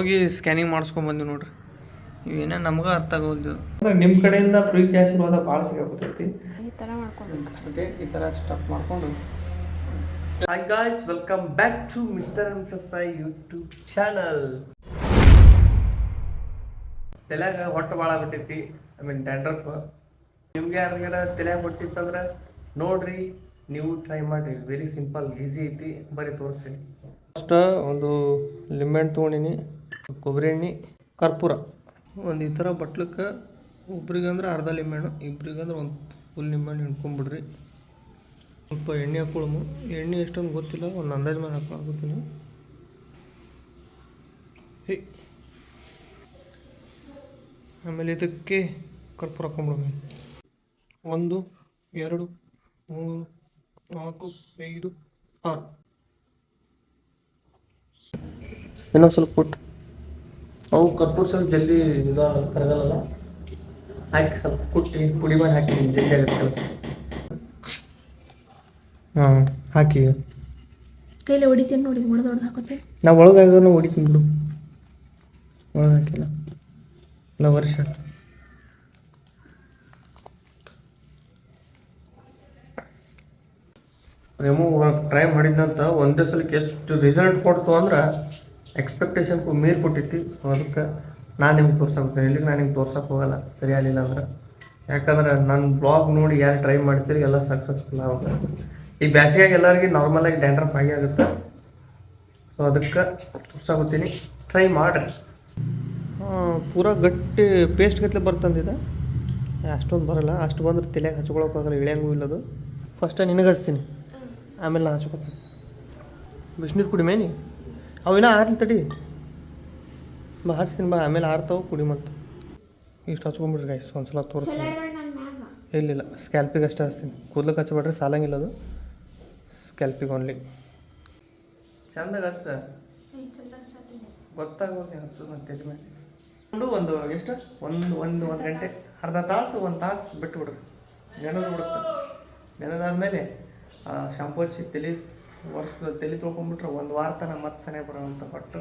ಹೋಗಿ ಸ್ಕ್ಯಾನಿಂಗ್ ಮಾಡಿಸ್ಕೊಂಬಂದಿವಿ ನೋಡ್ರಿ. ಇವೇನ ನಮ್ಗೆ ಅರ್ಥ ಆಗೋದು ಅಂದ್ರೆ ನಿಮ್ಮ ಕಡೆಯಿಂದ ಪ್ರೀತಿ ಆಶೀರ್ವಾದ ಭಾಳ ಸಿಗಬೇಕೈತಿ ಈ ಥರ ಮಾಡ್ಕೊಬೇಕು. ಓಕೆ ಈ ಥರ ಸ್ಟಫ್ ಮಾಡಿಕೊಂಡು hi guys welcome back to mister and missus I YouTube channel ತಲೆಯಾಗ ಹೊಟ್ಟೆ ಭಾಳ ಬಿಟ್ಟೈತಿ. ಐ ಮೀನ್ ಡ್ಯಾಂಡ್ರಫ್ ನಿಮ್ಗೆ ಯಾರಿಗಾರ ತಲೆಯಾಗ ಹೊಟ್ಟಿತ್ತಂದ್ರೆ ನೋಡ್ರಿ ನೀವು ಟ್ರೈ ಮಾಡಿರಿ ವೆರಿ ಸಿಂಪಲ್ ಈಸಿ ಐತಿ. ಬರೀ ತೋರಿಸ್ತೀನಿ. ಫಸ್ಟ್ ಒಂದು ಲಿಂಬೆಹಣ್ಣು ತೊಗೊಂಡಿನಿ. ಕೊಬ್ಬರಿ ಎಣ್ಣೆ ಕರ್ಪೂರ. ಒಂದು ಈ ಥರ ಬಟ್ಲಕ್ಕೆ ಒಬ್ರಿಗಂದ್ರೆ ಅರ್ಧ ಲಿಂಬೆಹಣ್ಣು ಇಬ್ರಿಗಂದ್ರೆ ಒಂದು ಫುಲ್ ನಿಂಬೆಹಣ್ಣು ಹಿಂಡ್ಕೊಂಬಿಡ್ರಿ. ಸ್ವಲ್ಪ ಎಣ್ಣೆ ಹಾಕೊಳ್ಳೋಮು ಎಣ್ಣೆ ಎಷ್ಟೊಂದು ಗೊತ್ತಿಲ್ಲ ಒಂದು ಅಂದಾಜು ಮೇಲೆ ಹಾಕೊಳ್ಳೋದು ಹೇ. ಆಮೇಲೆ ಇದಕ್ಕೆ ಕರ್ಪೂರ ಹಾಕೊಂಬಿಡೋಮಿ ಒಂದು ಎರಡು ಮೂರು ನಾಲ್ಕು ಐದು ಆರು. ಇನ್ನೊಂದು ಸ್ವಲ್ಪ ಕೊಟ್ಟು ಅವು ಕರ್ಪೂರ ಸ್ವಲ್ಪ ಜಲ್ದಿ ಇದು ಕರಗಲ್ಲ. ಹಾಕಿ ಸ್ವಲ್ಪ ಕುಟ್ಟಿ ಪುಡಿ ಮಾಡಿ ಹಾಕಿ ಜಲ್ದಿ ಆಗುತ್ತೆ ಕೆಲಸ. ಹಾಂ ಹಾಕಿ. ಕೈಲಿ ಹೊಡಿತೀನಿ ನೋಡಿ ಹೊಡೆದು ಹೊಡೆದು ಹಾಕೋತೀನಿ ನಾ ಒಳಗಾಗೋನು ಹೊಡಿತೀನಿ ಬಿಡು. ಒಳಗೆ ಹಾಕಿಲ್ಲ. ಇಲ್ಲ ವರ್ಷ ರಿಮೂವ್ ಟ್ರೈ ಮಾಡಿದ್ನಂತ ಒಂದೇ ಸಲಕ್ಕೆ ಎಷ್ಟು ರಿಸಲ್ಟ್ ಕೊಡ್ತು ಅಂದ್ರೆ ಎಕ್ಸ್ಪೆಕ್ಟೇಷನ್ಗೂ ಮೀರಿ ಕೊಟ್ಟಿತ್ತು ಅದಕ್ಕೆ ನಾನು ನಿಮ್ಗೆ ತೋರ್ಸಕ್ಕೆ ಇಲ್ಲಿಗೆ ನಾನು ನಿಮ್ಗೆ ತೋರ್ಸೋಕೆ ಹೋಗಲ್ಲ ಸರಿ ಆಗಲಿಲ್ಲ ಅಂದ್ರೆ. ಯಾಕಂದ್ರೆ ನನ್ನ ಬ್ಲಾಗ್ ನೋಡಿ ಯಾರು ಟ್ರೈ ಮಾಡ್ತೀರಿ, ಎಲ್ಲ ಸಕ್ಸಸ್ಫುಲ್ ಆಗುತ್ತೆ. ಈ ಬ್ಯಾಸಿಗೆಗೆ ಎಲ್ಲರಿಗೆ ನಾರ್ಮಲಾಗಿ ಡ್ಯಾಂಡ್ರಫ್ ಆಗಿ ಆಗುತ್ತೆ. ಸೊ ಅದಕ್ಕೆ ತೋರ್ಸಾಗುತ್ತೀನಿ ಟ್ರೈ ಮಾಡಿರಿ. ಪೂರ ಗಟ್ಟಿ ಪೇಸ್ಟ್ ಗತ್ಲೆ ಬರ್ತಂದಿದೆ. ಅಷ್ಟೊಂದು ಬರಲ್ಲ, ಅಷ್ಟು ಬಂದ್ರೆ ತಲೆಗೆ ಹಚ್ಕೊಳಕ್ಕಾಗಲ್ಲ, ಇಳಿಯಂಗೂ ಇಲ್ಲದು ಫಸ್ಟ್ ನಿನಗೆ ಹಚ್ತೀನಿ. ಆಮೇಲೆ ನಾನು ಹಚ್ಕೊತೀನಿ. ಬಿಸಿನೀರು ಕುಡಿ ಮೇನಿ ಅವಿನ ಆರ್ಲಿ ತಡಿ. ಬಾ ಹಚ್ತೀನಿ ಬಾ ಆಮೇಲೆ ಆರ್ತಾವೆ ಕುಡಿ ಮತ್ತು. ಇಷ್ಟು ಹಚ್ಕೊಂಬಿಡ್ರಿ ಗೈಸ್ ಒಂದ್ಸಲ ತೋರಿಸ್ತೀನಿ. ಇಲ್ಲ ಸ್ಕ್ಯಾಲ್ಪಿಗೆ ಅಷ್ಟೇ ಹಚ್ತೀನಿ. ಕೂದಲಕ್ಕೆ ಹಚ್ಚಬೇಡ್ರಿ ಸಾಲಂಗಿಲ್ಲ ಅದು. ಸ್ಕ್ಯಾಲ್ಪಿಗೆ ಓನ್ಲಿ ಚಂದಾಗ ಹಚ್ಚ. ಗೊತ್ತಾಗೋದು ಹಚ್ಚೋದು ಅಂತ ಹೇಳಿ ಮೇಲೆ ಒಂದು ಒಂದು ಎಷ್ಟು? ಒಂದು ಒಂದು ಒಂದು ಗಂಟೆ ಅರ್ಧ ತಾಸು ಒಂದು ತಾಸು ಬಿಟ್ಟು ಬಿಡ್ರಿ ನೆನೆದು ಬಿಡುತ್ತೆ. ನೆನೆದಾದ್ಮೇಲೆ ಶಾಂಪು ಹಚ್ಚಿ ತಲೆ ವರ್ಷ ತಲೆ ತೊಳ್ಕೊಂಬಿಟ್ರೆ ಒಂದು ವಾರ ತನಕ ಮತ್ತೆ ಸನೇ ಬರೋವಂಥ ಹೊಟ್ಟು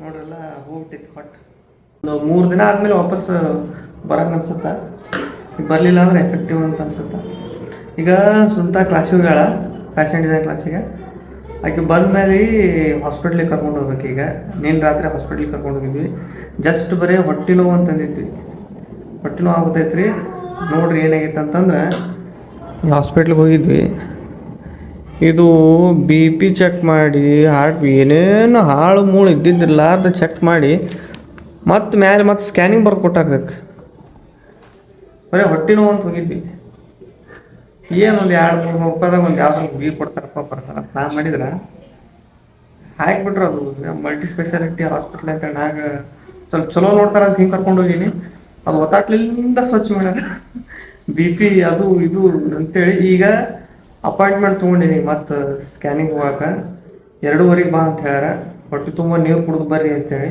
ನೋಡ್ರಲ್ಲ ಹೋಗ್ಬಿಟ್ಟಿತ್ತು ಹೊಟ್ಟು ಒಂದು ಮೂರು ದಿನ ಆದಮೇಲೆ ವಾಪಸ್ ಬರೋಂಗೆ ಅನ್ಸುತ್ತೆ? ಈಗ ಬರಲಿಲ್ಲ ಅಂದ್ರೆ ಎಫೆಕ್ಟಿವ್ ಅಂತ ಅನ್ಸುತ್ತೆ? ಈಗ ಸ್ವಂತ ಕ್ಲಾಸಿಗೆ ಹೋಗ್ಯಾಳ ಫ್ಯಾಷನ್ ಡಿಸೈನ್ ಕ್ಲಾಸಿಗೆ ಆಕೆ ಬಂದ ಮೇಲೆ ಹಾಸ್ಪಿಟ್ಲಿಗೆ ಕರ್ಕೊಂಡು ಹೋಗ್ಬೇಕು ಈಗ. ನೀನು ರಾತ್ರಿ ಹಾಸ್ಪಿಟ್ಲಿಗೆ ಕರ್ಕೊಂಡು ಹೋಗಿದ್ವಿ. ಜಸ್ಟ್ ಬರೀ ಹೊಟ್ಟೆ ನೋವು ಅಂತಂದಿದ್ವಿ ಹೊಟ್ಟೆ ನೋವು ಆಗುತ್ತೈತ್ರಿ? ನೋಡ್ರಿ ಏನಾಗಿತ್ತು ಅಂತಂದ್ರೆ ಈ ಹಾಸ್ಪಿಟ್ಲಿಗೆ ಹೋಗಿದ್ವಿ. ಇದು ಬಿ ಪಿ ಚೆಕ್ ಮಾಡಿ ಹಾರ್ಟ್ ಏನೇನು ಹಾಳು ಮೂಳು ಇದ್ದಿದ್ದಿರ್ಲಾರ್ದ ಚೆಕ್ ಮಾಡಿ, ಮತ್ತೆ ಮ್ಯಾಲೆ ಮತ್ತೆ ಸ್ಕ್ಯಾನಿಂಗ್ ಬರ್ದು ಕೊಟ್ಟಾರ್ದಕ್ಕೆ ಬರೀ ಹೊಟ್ಟೆ ನೋವು ಅಂತ ಹೋಗಿದ್ವಿ. ಏನು ಒಂದು ಎರಡು ಮೂರು ರೂಪಾಯಿದಾಗ ಒಂದು ಯಾವ್ದು ಬಿ ಕೊಡ್ತಾರಪ್ಪ ಬರ್ತಾರ ಅಂತ ನಾ ಮಾಡಿದ್ರೆ. ಹಾಕ್ಬಿಟ್ರೆ ಅದು ಮಲ್ಟಿ ಸ್ಪೆಷಾಲಿಟಿ ಹಾಸ್ಪಿಟ್ಲ್ ಅಂತ ಹಾಗ ಸ್ವಲ್ಪ ಚಲೋ ನೋಡ್ತಾರೆ ಅಂತ ಹಿಂಗೆ ಕರ್ಕೊಂಡು ಹೋಗೀನಿ. ಅದು ಒತ್ತಾಟ್ಲಿಂದ ಸ್ವಚ್ಛ ಮಾಡ್ಯಾರ. ಬಿ ಪಿ ಅದು ಇದು ಅಂತೇಳಿ ಈಗ ಅಪಾಯಿಂಟ್ಮೆಂಟ್ ತೊಗೊಂಡಿನಿ, ಮತ್ತು ಸ್ಕ್ಯಾನಿಂಗ್ ಹೋಗಾಕ. ಎರಡೂವರೆಗೆ ಬಾ ಅಂತ ಹೇಳ್ಯಾರ. ಹೊಟ್ಟೆ ತುಂಬ ನೀರು ಕುಡಿದು ಬರ್ರಿ ಅಂತೇಳಿ.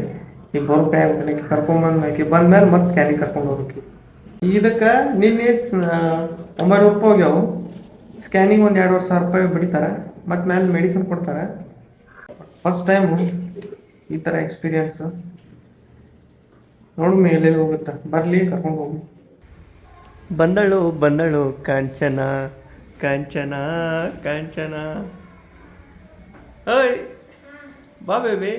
ಈಗ ಬರೋ ಟೈಮ್ ಆಗ್ತಾನೆ ಕರ್ಕೊಂಬಂದು ಬಂದ ಮೇಲೆ ಮತ್ತೆ ಸ್ಕ್ಯಾನಿಂಗ್ ಕರ್ಕೊಂಡು ಹೋಗ್ಬೇಕು. ಇದಕ್ಕೆ ನಿನ್ನೆ ಒಂಬೈನೂರು ರೂಪಾಯಿ ಹೋಗ್ಯಾವು. ಸ್ಕ್ಯಾನಿಂಗ್ ಒಂದು ಎರಡುವರೆ ಸಾವಿರ ರೂಪಾಯಿ ಬಿಡ್ತಾರೆ. ಮತ್ತು ಮೇಲೆ ಮೆಡಿಸಿನ್ ಕೊಡ್ತಾರೆ. ಫಸ್ಟ್ ಟೈಮು ಈ ಥರ ಎಕ್ಸ್ಪೀರಿಯನ್ಸು ನೋಡು ಮೇಲೆ ಹೋಗುತ್ತಾ. ಬರಲಿ, ಕರ್ಕೊಂಡು ಹೋಗಿ ಬಂದಳು ಬಂದಳು, ಕಾಂಚನ. ಕಾಂಚನ ಕಾಂಚನ. ಓಯ್ ಬಾ ಬೇಬಿ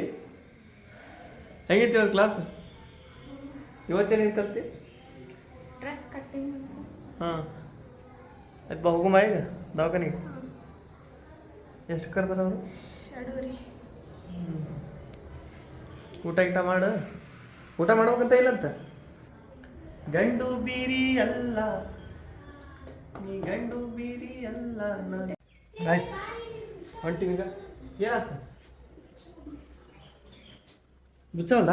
ಹೆಂಗಿತ್ತು ಇವತ್ತು ಕ್ಲಾಸ್ ಇವತ್ತೇನು ಕಲ್ತಿ? ಡ್ರೆಸ್ ಕಟ್ಟಿಂಗ್ ಹಾಂ. ಅದು ಬಾ ಹುಗುಮ ಈಗ ದವಾಖಾನಿಗೆ. ಎಷ್ಟು ಕರ್ದಾರ ಅವರು? ಊಟ ಗೀಟ ಮಾಡು. ಊಟ ಮಾಡ್ಬೇಕಂತ ಇಲ್ಲಂತ? ಗಂಡು ಬೀರಿ ಅಲ್ಲ. ನೀ ಗಂಡು ಬೀರಿ ಎಲ್ಲ ನೈಸ್ ಹೊಂಟಿವಿ ಈಗ. ಏನಾತ ಬಿಚ್ಚವಲ್ದ?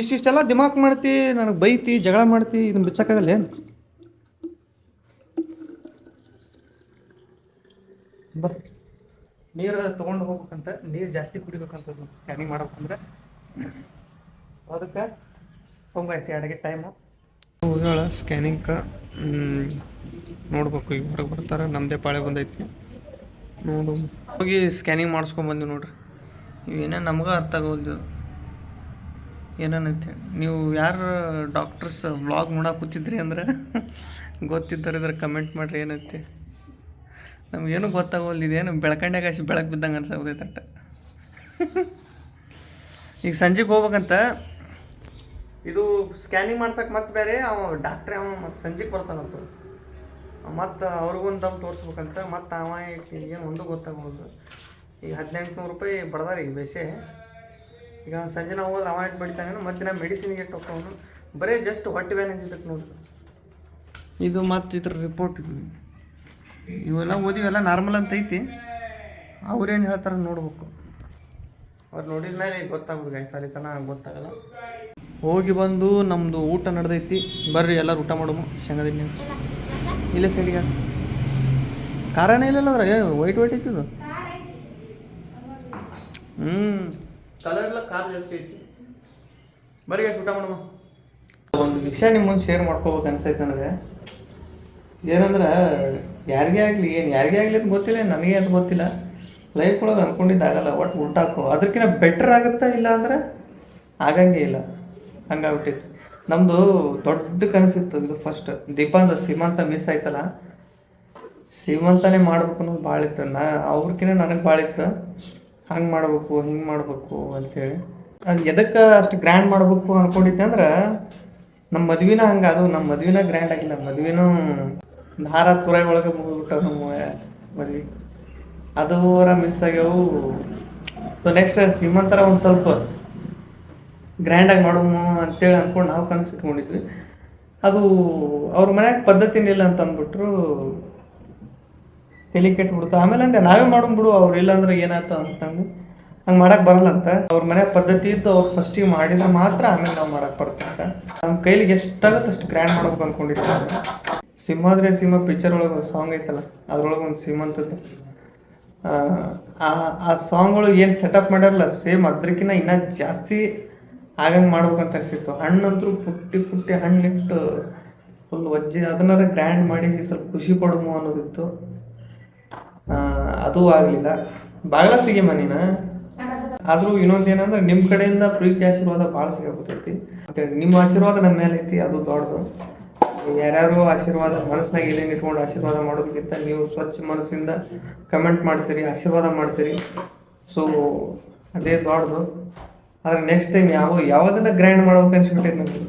ಇಷ್ಟಿಷ್ಟೆಲ್ಲ ದಿಮಾಕ್ ಮಾಡ್ತಿ, ನನಗೆ ಬೈತಿ, ಜಗಳ ಮಾಡ್ತಿ ಇದನ್ನ ಬಿಚ್ಚಕ್ಕಾಗಲ್ಲ ಏನು? ಬಾ. ನೀರು ತೊಗೊಂಡು ಹೋಗ್ಬೇಕಂತ, ನೀರು ಜಾಸ್ತಿ ಕುಡಿಬೇಕಂತ ಸ್ಕ್ಯಾನಿಂಗ್ ಮಾಡ್ಬೇಕಂದ್ರೆ. ಅದಕ್ಕೆ ಹೋಗ್ಬಾಯ್ಸಿ ಅಡುಗೆ ಟೈಮು ಹೋಗ್ಯಾಳ ಸ್ಕ್ಯಾನಿಂಗ್ಕ ನೋಡ್ಬೇಕು. ಈಗ ಹೊರಗೆ ಬರ್ತಾರೆ ನಮ್ಮದೇ ಪಾಳೆ ಬಂದೈತಿ. ನೋಡು. ಹೋಗಿ ಸ್ಕ್ಯಾನಿಂಗ್ ಮಾಡಿಸ್ಕೊಂಬಂದು ನೋಡ್ರಿ. ಇವೇನೇ ನಮ್ಗೆ ಅರ್ಥ ಆಗೋದು ಏನನ್ನೈತೆ? ನೀವು ಯಾರು ಡಾಕ್ಟರ್ಸ್ ವ್ಲಾಗ್ ನೋಡಕ್ಕೆ ಕೂತಿದ್ರಿ ಅಂದ್ರೆ ಗೊತ್ತಿದ್ದಾರೆ ಕಮೆಂಟ್ ಮಾಡಿರಿ ಏನೈತಿ? ನಮಗೇನು ಗೊತ್ತಾಗೋಲ್ದು ಇದೇನು ಬೆಳ್ಕಂಡ್ಯಾಗ ಅಷ್ಟು ಬೆಳಕು ಬಿದ್ದಂಗೆ ಅನ್ಸೋದೈತೆ ಅಟ್ಟ. ಈಗ ಸಂಜೆಗೆ ಹೋಗ್ಬೇಕಂತ ಇದು ಸ್ಕ್ಯಾನಿಂಗ್ ಮಾಡ್ಸಕ್ಕೆ ಮತ್ತೆ ಬೇರೆ ಅವ ಡಾಕ್ಟ್ರೇ ಅವ ಮತ್ತೆ ಸಂಜೆಗೆ ಬರ್ತಾನಂತ ಮತ್ತು ಅವ್ರಿಗೊಂದು ದಮ್ ತೋರಿಸ್ಬೇಕಂತ ಮತ್ತು ಅವ ಏನು ಒಂದು ಗೊತ್ತಾಗ್ಬೋದು. ಈಗ ಹದಿನೆಂಟು ನೂರು ರೂಪಾಯಿ ಬಡ್ದಾರ ಈಗ ಬೇಸೆ. ಈಗ ಸಂಜೆ ನಾವು ಹೋದ್ರೆ ಅವ ಇಟ್ಟು ಬಿಡ್ತಾನೆ ಮತ್ತೆ ನಾ ಮೆಡಿಸಿನ್ಗೆ ಹೋಗ್ತಾವನು ಬರೀ ಜಸ್ಟ್ ಹೊಟ್ಟೆ ಬ್ಯಾನ್ ಅಂತಿದ್ದಕ್ಕೆ ನೋಡಿ. ಇದು ಮತ್ತು ಇದ್ರ ರಿಪೋರ್ಟ್ ಇದು. ಇವೆಲ್ಲ ಓದಿವೆಲ್ಲ ನಾರ್ಮಲ್ ಅಂತ ಐತಿ. ಅವ್ರೇನು ಹೇಳ್ತಾರೆ ನೋಡ್ಬೇಕು. ಅವ್ರು ನೋಡಿದ ಮೇಲೆ ಗೊತ್ತಾಗೋದು ಗೈಸ್ ಅಲ್ಲಿ ತನಕ ಗೊತ್ತಾಗಲ್ಲ. ಹೋಗಿ ಬಂದು ನಮ್ಮದು ಊಟ ನಡೆದೈತಿ. ಬರ್ರಿ, ಎಲ್ಲರೂ ಊಟ ಮಾಡೋಮು. ಶೇಂಗಾದಿನ. ಇಲ್ಲೇ ಸೈಡಿಗೆ ಖಾರನೇ ಇಲ್ಲ ಅದ್ರಾಗ? ವೈಟ್ ವೈಟ್ ಇತ್ತು ಇದು ಹ್ಞೂ ಕಲರ್ ಎಲ್ಲ ಕಾರ್ ಜಾಸ್ತಿ ಐತಿ. ಬರ್ರಿ ಎಷ್ಟು ಊಟ ಮಾಡಮ್ಮ ಒಂದು ವಿಷಯ ನಿಮ್ಮ ಮುಂದೆ ಶೇರ್ ಮಾಡ್ಕೋಬೇಕು ಅನ್ಸೈತೆ ನನಗೆ. ಏನಂದ್ರೆ, ಯಾರಿಗೇ ಆಗಲಿ, ಏನು ಯಾರಿಗೇ ಆಗಲಿ ಅಂತ ಗೊತ್ತಿಲ್ಲ ನನಗೆ ಅಂತ ಗೊತ್ತಿಲ್ಲ. ಲೈಫ್ ಒಳಗೆ ಅಂದ್ಕೊಂಡಿದ್ದಾಗಲ್ಲ ಒಟ್ಟು ಊಟಕ್ಕೋ ಅದಕ್ಕಿಂತ ಬೆಟ್ರ್ ಆಗುತ್ತಾ ಇಲ್ಲ ಅಂದ್ರೆ, ಆಗಂಗೇ ಇಲ್ಲ. ಹಂಗಾಗ್ಬಿಟ್ಟಿತ್ತು. ನಮ್ಮದು ದೊಡ್ಡ ಕನಸಿತ್ತು ಇದು ಫಸ್ಟ್ ದೀಪಾಂದು ಸೀಮಂತ ಮಿಸ್ ಆಯ್ತಲ್ಲ? ಸೀಮಂತನೇ ಮಾಡ್ಬೇಕು ಅನ್ನೋದು ಭಾಳ ಇತ್ತು. ನಾ ಅವ್ರಕಿನ ನನಗೆ ಭಾಳ ಇತ್ತು. ಹಂಗೆ ಮಾಡ್ಬೇಕು, ಹಿಂಗೆ ಮಾಡ್ಬೇಕು ಅಂತೇಳಿ. ಅದು ಎದಕ್ಕೆ ಅಷ್ಟು ಗ್ರ್ಯಾಂಡ್ ಮಾಡ್ಬೇಕು ಅನ್ಕೊಂಡಿದ್ದೆ ಅಂದ್ರೆ ನಮ್ಮ ಮದ್ವಿನ ಹಂಗೆ, ಅದು ನಮ್ಮ ಮದ್ವಿನ ಗ್ರ್ಯಾಂಡ್ ಆಗಿಲ್ಲ. ಮದ್ವಿನೂ ಧಾರ ತುರೈ ಒಳಗೆ ಮುಗಿದ್ಬಿಟ್ಟ ನಮ್ಮ ಮದ್ವೆ. ಅದರ ಮಿಸ್ ಆಗ್ಯಾವು. ನೆಕ್ಸ್ಟ್ ಸೀಮಂತರ ಒಂದು ಸ್ವಲ್ಪ ಗ್ರ್ಯಾಂಡಾಗಿ ಮಾಡೋಮು ಅಂತೇಳಿ ಅಂದ್ಕೊಂಡು ನಾವು ಕನಸು ಇಟ್ಕೊಂಡಿದ್ವಿ. ಅದು ಅವ್ರ ಮನ್ಯಾಗ ಪದ್ಧತಿನಿಲ್ಲ ಅಂತ ಅಂದ್ಬಿಟ್ರು ತಲೆ ಕೆಟ್ಬಿಡ್ತು. ಆಮೇಲೆ ಅಂದೆ ನಾವೇ ಮಾಡೋಣ ಬಿಡು, ಅವ್ರು ಇಲ್ಲ ಅಂದ್ರೆ ಏನಾಯ್ತು ಅಂತಂದು. ಹಂಗೆ ಮಾಡಕ್ಕೆ ಬರಲ್ಲ ಅಂತ. ಅವ್ರ ಮನೆ ಪದ್ಧತಿ ಇದ್ದು ಅವ್ರು ಫಸ್ಟಿಗೆ ಮಾಡಿದ್ರೆ ಮಾತ್ರ ಆಮೇಲೆ ನಾವು ಮಾಡಕ್ಕೆ ಬರ್ತಂತ ನಮ್ಮ ಕೈಲಿಗೆ ಎಷ್ಟಾಗುತ್ತೆ ಅಷ್ಟು ಗ್ರ್ಯಾಂಡ್ ಮಾಡೋಕೆ ಅಂದ್ಕೊಂಡಿದ್ದೆ ಸಿಂಹಾದ್ರೆ ಸಿಂಹ ಪಿಕ್ಚರ್ ಒಳಗೆ ಒಂದು ಸಾಂಗ್ ಐತಲ್ಲ, ಅದ್ರೊಳಗೆ ಒಂದು ಸಿಂಹಂತದ್ದು. ಆ ಸಾಂಗ್ಗಳು ಏನು ಸೆಟಪ್ ಮಾಡ್ಯಾರಲ್ಲ ಸೇಮ್ ಅದ್ರಕ್ಕಿಂತ ಇನ್ನೂ ಜಾಸ್ತಿ ಆಗಂಗೆ ಮಾಡ್ಬೇಕಂತ ಅನಿಸಿತ್ತು. ಹಣ್ಣಂತರೂ ಪುಟ್ಟಿ ಪುಟ್ಟಿ ಹಣ್ಣಿಟ್ಟು ಫುಲ್ ವಜ್ಜಿ, ಅದನ್ನಾರ ಗ್ರ್ಯಾಂಡ್ ಮಾಡಿ ಸ್ವಲ್ಪ ಖುಷಿ ಪಡಮು ಅನ್ನೋದಿತ್ತು. ಅದು ಆಗಲಿಲ್ಲ. ಬಾಗಿಲ ತೆಗಿಯಮ್ಮ ನೀನು? ಆದರೂ ಇನ್ನೊಂದು ಏನಂದ್ರೆ ನಿಮ್ಮ ಕಡೆಯಿಂದ ಪ್ರೀತಿ ಆಶೀರ್ವಾದ ಭಾಳ ಸಿಗಬೇಕೈತಿ ಅಂತೇಳಿ ನಿಮ್ಮ ಆಶೀರ್ವಾದ ನಮ್ಮ ಮೇಲೆ ಐತಿ, ಅದು ದೊಡ್ಡದು. ಯಾರ್ಯಾರು ಆಶೀರ್ವಾದ ಮನಸ್ಸಿನಾಗ ಏನೇನು ಇಟ್ಕೊಂಡು ಆಶೀರ್ವಾದ ಮಾಡೋದಕ್ಕಿಂತ ನೀವು ಸ್ವಚ್ಛ ಮನಸ್ಸಿಂದ ಕಮೆಂಟ್ ಮಾಡ್ತೀರಿ, ಆಶೀರ್ವಾದ ಮಾಡ್ತೀರಿ. ಸೊ ಅದೇ ದೊಡ್ಡದು. ಆದ್ರೆ ನೆಕ್ಸ್ಟ್ ಟೈಮ್ ಯಾವ ಯಾವ್ದನ್ನ ಗ್ರ್ಯಾಂಡ್ ಮಾಡ್ಬೇಕು ಅನ್ಸ್ಬಿಟ್ಟೈತೆ ನನಗೆ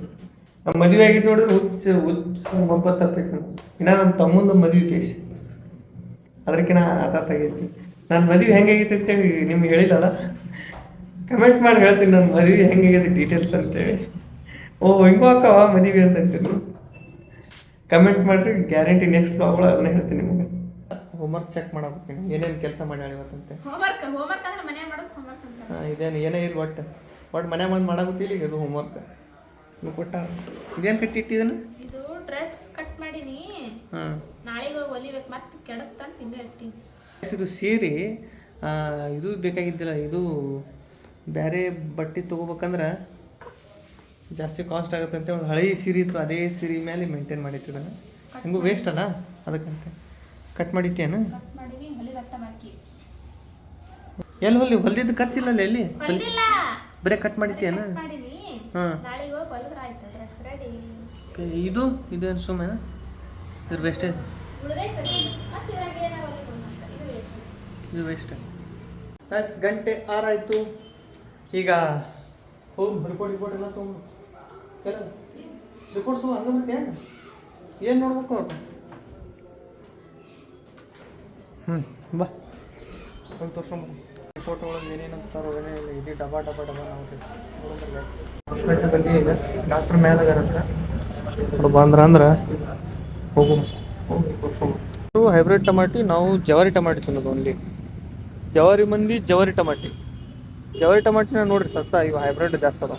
ನಮ್ಮ ಮದುವೆ ಆಗಿದ್ದು ನೋಡಿದ್ರೆ ಹುಚ್ಚ ಹುಚ್ಚ ಮೊಬ್ಬತ್ತು ತಪ್ಪೈತೆ ಇನ್ನ ನನ್ನ ತಮ್ಮಂದು ಮದುವೆ ಪೇಶ್ ಆತ ಆಗೈತಿ. ನನ್ನ ಮದುವೆ ಹೆಂಗಾಗೈತೆ ಅಂತೇಳಿ ನಿಮ್ಗೆ ಹೇಳಿಲ್ಲಲ್ಲ? ಕಮೆಂಟ್ ಮಾಡಿ ಹೇಳ್ತೀನಿ ನನ್ನ ಮದುವೆ ಹೆಂಗಾಗೈತೆ ಡೀಟೇಲ್ಸ್ ಅಂತೇಳಿ. ಓ, ಹಿಂಗೂ ಅಕ್ಕವ ಮದುವೆ ಅಂತ ಅಂತೀನಿ. ಕಮೆಂಟ್ ಮಾಡಿರಿ ಗ್ಯಾರಂಟಿ ನೆಕ್ಸ್ಟ್ ಬ್ಲಾಗ್ಗಳು ಅದನ್ನ ಹೇಳ್ತೀನಿ ನಿಮಗೆ. ಹೋಮ್ವರ್ಕ್ ಚೆಕ್ ಮಾಡಬೇಕು ಏನೇನು ಕೆಲಸ ಮಾಡ್ಯಾಳ ಇವತ್ತಂತೆ? ಹೋಮ್ವರ್ಕ್ ಹೋಮ್ವರ್ಕ್ ಅಂದ್ರೆ ಮನೆ ಮಾಡೋದು ಹೋಮ್ವರ್ಕ್ ಅಂತ. ಹಾಂ ಇದೇನು ಏನೇ ಇಲ್ಲ ಒಟ್ಟು. ಒಟ್ಟು ಮನೆ ಮಂದಿ ಮಾಡಾಗುತ್ತಿಲ್ಲ ಈಗ ಇದು ಹೋಮ್ವರ್ಕ್ ನೀವು ಕೊಟ್ಟ ಇದೇನು ಕಟ್ಟಿಟ್ಟಿದ್ದೇನೆ ಇದು ಡ್ರೆಸ್ ಕಟ್ ಮಾಡೀನಿ. ಹಾಂ. ನಾಳೆಗೆ ಹೊಲಿಬೇಕು ಮತ್ತೆ ಕೆಡತ್ತಂತ ಹಿಂಗೆ ಇರ್ತೀನಿ ಇದು ಸೀರೆ ಇದು ಬೇಕಾಗಿದ್ದಿಲ್ಲ. ಇದು ಬೇರೆ ಬಟ್ಟೆ ತೊಗೋಬೇಕಂದ್ರೆ ಜಾಸ್ತಿ ಕಾಸ್ಟ್ ಆಗುತ್ತೆ ಅಂತ ಒಂದು ಹಳೆಯ ಸೀರೆ ಇತ್ತು ಅದೇ ಸೀರೆ ಮೇಲೆ ಮೇಂಟೈನ್ ಇದನ್ನು ಹಿಂಗೂ ವೇಸ್ಟ್ ಅಲ್ಲ? ಅದಕ್ಕಂತೆ. ಕಟ್ ಮಾಡಿಟ್ಟೇನು? ಎಲ್ಲಿ ಹೊಲಿ? ಹೊಲ್ದಿದ್ದು ಕಚ್ಚಿಲ್ಲ ಎಲ್ಲಿ? ಬರೀ ಕಟ್ ಮಾಡಿಟ್ಟೇನು? ಹಾಂ. ಇದು? ಇದೇನು ಸುಮ್ಮನೆ ಇದ್ರ ವೇಸ್ಟೇಜ್ ಇದು ವೇಸ್ಟ್ ಎಸ್ ಗಂಟೆ ಆರಾಯಿತು. ಈಗ ಹೋಗಿ ಬರ್ಕೊಡಿ ರಿಪೋರ್ಟ್ ಎಲ್ಲ ತೊಗೊಂಡು. ರಿಪೋರ್ಟ್ ತೊಗೊಂಡು ಹಂಗೆ ಮತ್ತೆ ಏನು? ಏನು ನೋಡ್ಬೇಕು ಅವ್ರು? ಹ್ಞೂ ಬಾ. ಒಂದು ತೋರ್ಸ್ಕೊಂಬ ರಿಪೋರ್ಟ್ ಒಳಗೆ ಏನೇನು ಅಂತಾರೋ ಏನೇನಿಲ್ಲ ಇದು ಡಬಾ ಡಬಾ ಡಬಾ ನಾವು ಬಂದು ಈಗ ಡಾಕ್ಟ್ರ್ ಹತ್ರ. ಬಂದ್ರ ಅಂದ್ರೆ ಹೋಗು. ಹೋಗಿ ಹೈಬ್ರಿಡ್ ಟಮಾಟಿ ನಾವು ಜವಾರಿ ಟಮಾಟಿ ತಿನ್ನೋದು ಓನ್ಲಿ ಜವಾರಿ ಮಂದಿ ಜವಾರಿ ಟಮಾಟಿ. ಜವಾರಿ ಟಮಾಟಿನ ನೋಡ್ರಿ ಸಸ್ತ ಇವ ಹೈಬ್ರಿಡ್ ಜಾಸ್ತಿ ಅದ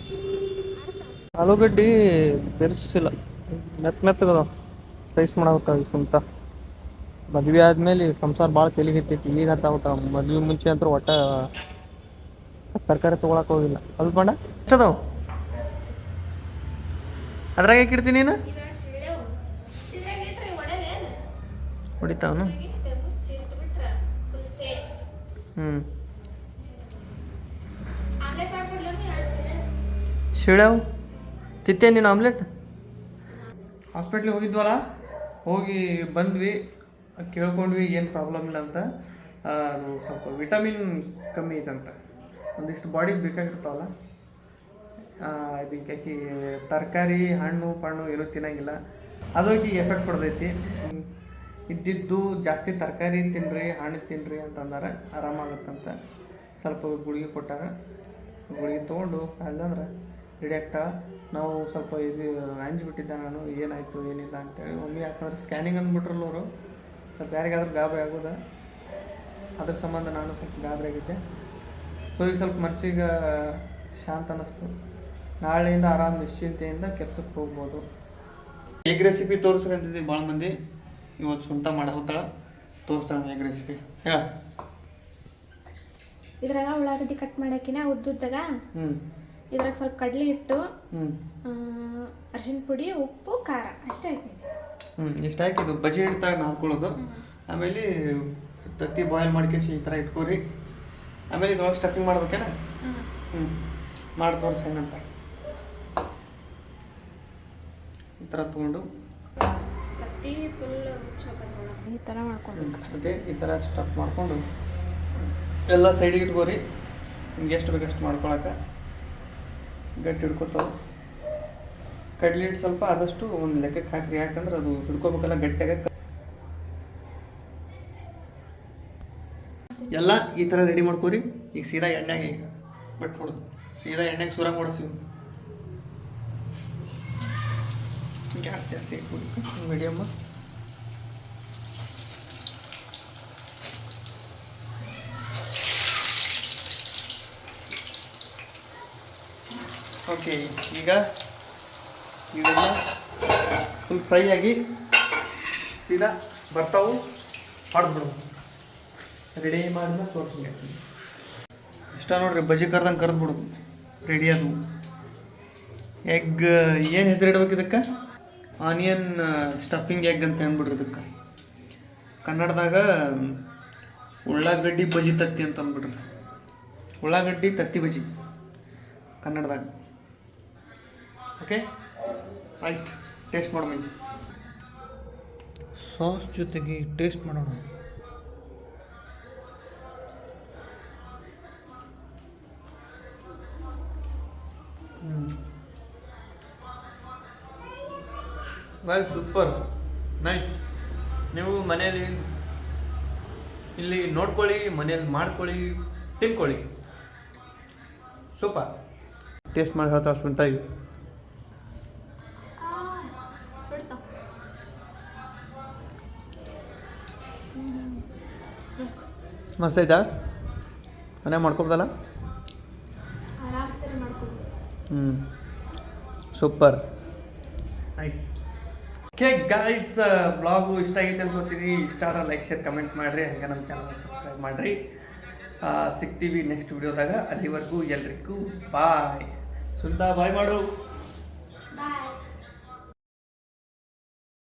ಆಲೂಗಡ್ಡಿ ಬೆರೆಸಿಲ್ಲ. ಮೆತ್ತ ಮೆತ್ತಗದ ಸೈಸ್ ಮಾಡಾಕತ್ತಾವ ಸುಂತ ಮದ್ವೆ ಆದ್ಮೇಲೆ ಸಂಸಾರ ಭಾಳ ತೆಲಿಗೆತ್ತೈತಿ ಈಗ ಹತ್ತಾವತ್ತ ಮದ್ವೆ ಮುಂಚೆ ಅಂತೂ ಒಟ್ಟ ತರಕಾರಿ ತೊಗೊಳಕ್ ಹೋಗಿಲ್ಲ. ಅಲ್ ಬಂಡ ಎಷ್ಟದಾವ ಅದ್ರಾಗ ಯಾಕೆ ಇಡ್ತೀನಿ ನೀನು? ಹೊಡಿತಾವನು ಇಟ್ಟು ಮುಚ್ಚಿ ಇಟ್ಬಿಟ್ರೆ ಫುಲ್ ಸೇಫ್ ಹ್ಞೂ ಶಿಳ್ಯಾವು ತಿತ್ತೇ ನೀನು ಆಮ್ಲೆಟ್? ಹಾಸ್ಪಿಟ್ಲಿಗೆ ಹೋಗಿದ್ವಲ್ಲ ಹೋಗಿ ಬಂದ್ವಿ. ಕೇಳ್ಕೊಂಡ್ವಿ, ಏನು ಪ್ರಾಬ್ಲಮ್ ಇಲ್ಲ ಅಂತ. ಅದು ಸ್ವಲ್ಪ ವಿಟಮಿನ್ ಕಮ್ಮಿ ಐತಂತ ಒಂದಿಷ್ಟು ಬಾಡಿಗೆ ಬೇಕಾಗಿರ್ತಾವಲ್ಲ. ಇದಕ್ಕೆ ಆಕಿ ತರಕಾರಿ, ಹಣ್ಣು, ಪಣ್ಣು ಏನೂ ತಿನ್ನಂಗಿಲ್ಲ. ಅದು ಎಫೆಕ್ಟ್ ಕೊಡ್ತೈತಿ. ಇದ್ದಿದ್ದು ಜಾಸ್ತಿ ತರಕಾರಿ ತಿನ್ನಿರಿ ಹಣ್ಣು ತಿನ್ನಿರಿ ಅಂತಂದರೆ ಆರಾಮಾಗತ್ತಂತ. ಸ್ವಲ್ಪ ಗುಳಿಗೆ ಕೊಟ್ಟಾರ. ಗುಳಿಗೆ ತೊಗೊಂಡು ಅಲ್ಲಂದ್ರೆ ರೆಡಿ ಆಗ್ತಾಳೆ ನಾವು ಸ್ವಲ್ಪ ಇದು ಅಂಜಿಬಿಟ್ಟಿದ್ದೆ ನಾನು, ಏನಾಯಿತು, ಏನಿಲ್ಲ ಅಂತೇಳಿ. ಒಮ್ಮೆ ಯಾಕಂದ್ರೆ ಸ್ಕ್ಯಾನಿಂಗ್ ಅಂದ್ಬಿಟ್ರಲ್ಲ ಅವರು. ಸ್ವಲ್ಪ ಯಾರಿಗಾದ್ರೂ ಗಾಬರಿ ಆಗೋದ? ಅದ್ರ ಸಂಬಂಧ ನಾನು ಸ್ವಲ್ಪ ಗಾಬರಿ ಆಗಿದ್ದೆ. ಸೊ ಈಗ ಸ್ವಲ್ಪ ಮನಸ್ಸಿಗೆ ಶಾಂತ ಅನ್ನಿಸ್ತು. ನಾಳೆಯಿಂದ ಆರಾಮ್ ನಿಶ್ಚಿಂತೆಯಿಂದ ಕೆಲ್ಸಕ್ಕೆ ಹೋಗ್ಬೋದು. ಎಗ್ ರೆಸಿಪಿ ತೋರಿಸ್ರಿ ಭಾಳ ಮಂದಿ. ಇವತ್ತು ಸ್ವಂತ ಮಾಡಿ ಹೋಗ್ತಾಳ. ತೋರಿಸ್ತಾಳೆ ಎಗ್ ರೆಸಿಪಿ ಹೇಳ. ಇದ್ರಾಗ ಉಳ್ಳಾಗಡ್ಡಿ ಕಟ್ ಮಾಡಾಕಿನ ಉದ್ದುದ್ದಾಗ ಹ್ಞೂ ಇದ್ರಾಗ ಸ್ವಲ್ಪ ಕಡಲೆ ಹಿಟ್ಟು ಹ್ಞೂ ಅರಿಶಿನ ಪುಡಿ ಉಪ್ಪು ಖಾರ. ಅಷ್ಟೇ ಹ್ಞೂ ಇಷ್ಟು ಹಾಕಿ ಇದು ಬಜಿ ಹಿಡ್ತಾಗ ಹಾಕೊಳ್ಳೋದು. ಆಮೇಲೆ ತತ್ತಿ ಬಾಯ್ಲ್ ಮಾಡ್ಕೇಸಿ ಈ ಥರ ಇಟ್ಕೋರಿ. ಆಮೇಲೆ ಇದ್ರೊಳಗೆ ಸ್ಟಫಿಂಗ್ ಮಾಡ್ಬೇಕೇನ? ಹ್ಞೂ ಮಾಡಿ ತೋರಿಸಿ ಹೆಂಗಂತ ಈ ಥರ ತೊಗೊಂಡು. ಈ ಥರ ಮಾಡ್ಕೊಂಡು ಓಕೆ ಈ ಥರ ಸ್ಟಫ್ ಮಾಡಿಕೊಂಡು. ಎಲ್ಲ ಸೈಡಿಗೆ ಇಟ್ಕೋರಿ. ನಿಮ್ಗೆ ಎಷ್ಟು ಬೇಕಷ್ಟು ಮಾಡ್ಕೊಳಕ್ಕೆ ಗಟ್ಟಿ ಹಿಡ್ಕೊತಾವೆ. ಕಡ್ಲಿ ಹಿಟ್ಟು ಸ್ವಲ್ಪ ಆದಷ್ಟು ಒಂದು ಲೆಕ್ಕಕ್ಕೆ ಹಾಕ್ರಿ. ಯಾಕಂದ್ರೆ ಅದು ಹಿಡ್ಕೋಬೇಕಲ್ಲ ಗಟ್ಟಿಯಾಗ ಎಲ್ಲ ಈ ಥರ ರೆಡಿ ಮಾಡ್ಕೊರಿ. ಈಗ ಸೀದಾ ಎಣ್ಣೆಗೆ ಬಿಟ್ಬಿಡೋದು ಸೀದಾ ಎಣ್ಣೆಗೆ ಸುರ ಮಾಡಿಸಿ. ಗ್ಯಾಸ್ ಜಾಸ್ತಿ ಇಟ್ಬಿಡಿ ಮೀಡಿಯಮ್ ಓಕೆ ಈಗ ಇವೆಲ್ಲ ಫುಲ್ ಫ್ರೈ ಆಗಿ ಸೀದಾ ಬರ್ತಾವು ಹೊಡೆದ್ಬಿಡು ರೆಡಿ ಮಾಡಿದ ತೋರಿಸ್ತೀನಿ ಇಷ್ಟ ನೋಡ್ರಿ, ಬಜಿ ಕರ್ದಂಗೆ ಕರೆದ್ಬಿಡು ರೆಡಿ ಅದು. ಎಗ್ ಏನು ಹೆಸರು ಇಡ್ಬೇಕು ಇದಕ್ಕೆ? ಆನಿಯನ್ ಸ್ಟಫಿಂಗ್ ಎಗ್ ಅಂತ ಅಂದ್ಬಿಡ್ರಿ ಇದಕ್ಕೆ. ಕನ್ನಡದಾಗ ಉಳ್ಳಾಗಡ್ಡಿ ಬಜಿ ತತ್ತಿ ಅಂತ ಅಂದ್ಬಿಡ್ರಿ. ಉಳ್ಳಾಗಡ್ಡಿ ತತ್ತಿ ಬಜಿ ಕನ್ನಡದಾಗ. ಓಕೆ ಆಯ್ತು ಟೇಸ್ಟ್ ಮಾಡೋಣ ಸಾಸ್ ಜೊತೆಗೆ ಟೇಸ್ಟ್ ಮಾಡೋಣ. ನೈಸ್ ಸೂಪರ್ ನೈಸ್ ನೀವು ಮನೆಯಲ್ಲಿ ಇಲ್ಲಿ ನೋಡ್ಕೊಳ್ಳಿ ಮನೆಯಲ್ಲಿ ಮಾಡ್ಕೊಳ್ಳಿ ತಿನ್ಕೊಳ್ಳಿ. ಸೂಪರ್ ಟೇಸ್ಟ್ ಮಾಡಿ ಹೇಳ್ತಾ ಸುಂಟಾಗಿ ಮಸ್ತ್ ಐತಾ? ಮನೆ ಮಾಡ್ಕೊಬೋದಲ್ಲ? ಹ್ಞೂ super. Nice okay guys blog ಇಷ್ಟ ಆಗೈತೆ ಅನ್ಕೋತೀನಿ. ಇಷ್ಟ ಆದ್ರೆ ಲೈಕ್ ಶೇರ್ ಕಮೆಂಟ್ ಮಾಡಿರಿ. ಹಂಗೆ ನಮ್ಮ ಚಾನಲ್ ಸಬ್ಸ್ಕ್ರೈಬ್ ಮಾಡಿರಿ. ಸಿಗ್ತೀವಿ ನೆಕ್ಸ್ಟ್ ವಿಡಿಯೋದಾಗ ಅಲ್ಲಿವರೆಗೂ ಎಲ್ರಿಗೂ ಬಾಯ್ ಸುಂದಾ ಬಾಯ್ ಮಾಡು.